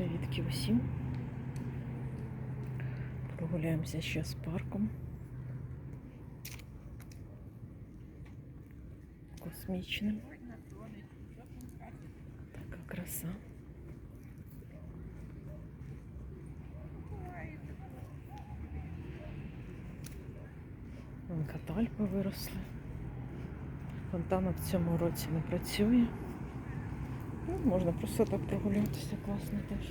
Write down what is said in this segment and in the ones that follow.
Привітки усім. Прогуляємося ще з парком. Космічним. Така краса. Вон катальпи виросли. Фонтан в цьому році не працює. Ну, можна просто так прогулятися, класно теж.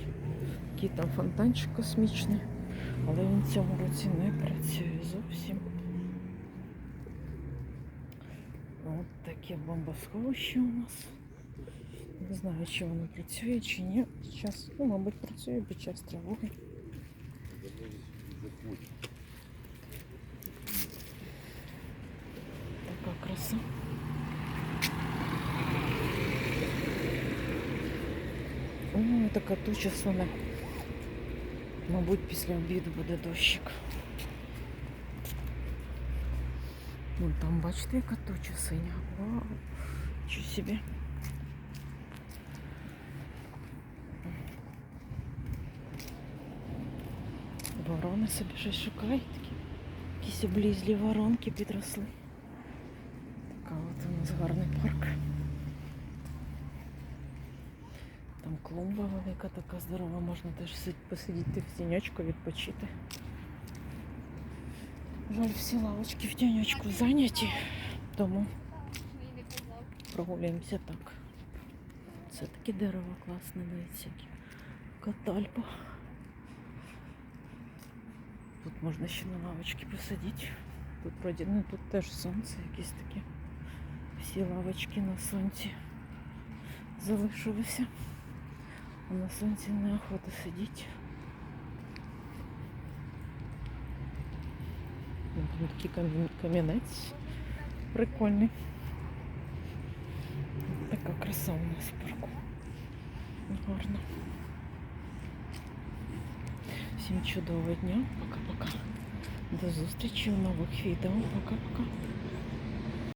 Який там фонтанчик космічний, але він в цьому році не працює зовсім. От таке бомбосховище у нас. Не знаю, чи воно працює, чи ні. Час, ну, мабуть, працює під час тривоги. Така краса. Ой, така туча суне. Мабуть, після обіду буде дощик. Вон там, бачите, яка туча синя. Вау, що собі. Ворони собі щось шукають такі. Якісь облізлі воронки підросли. Така от у нас гарний парк. Там клумба велика, така здорова, можна теж посидіти в тіньочку, відпочити. Жаль, всі лавочки в тіньочку зайняті, тому прогуляємося так. Це таке дерево класне, дивіться, катальпа. Тут можна ще на лавочці посидіти. Тут вроді, ну тут теж сонце якесь таке. Всі лавочки на сонці залишилися. А на сонці неохота сидіти. Вон Там такий камін- камінець прикольний. Така краса у нас в парку. Гарно. Всім чудового дня. Пока-пока. До зустрічі в нових відео. Пока-пока.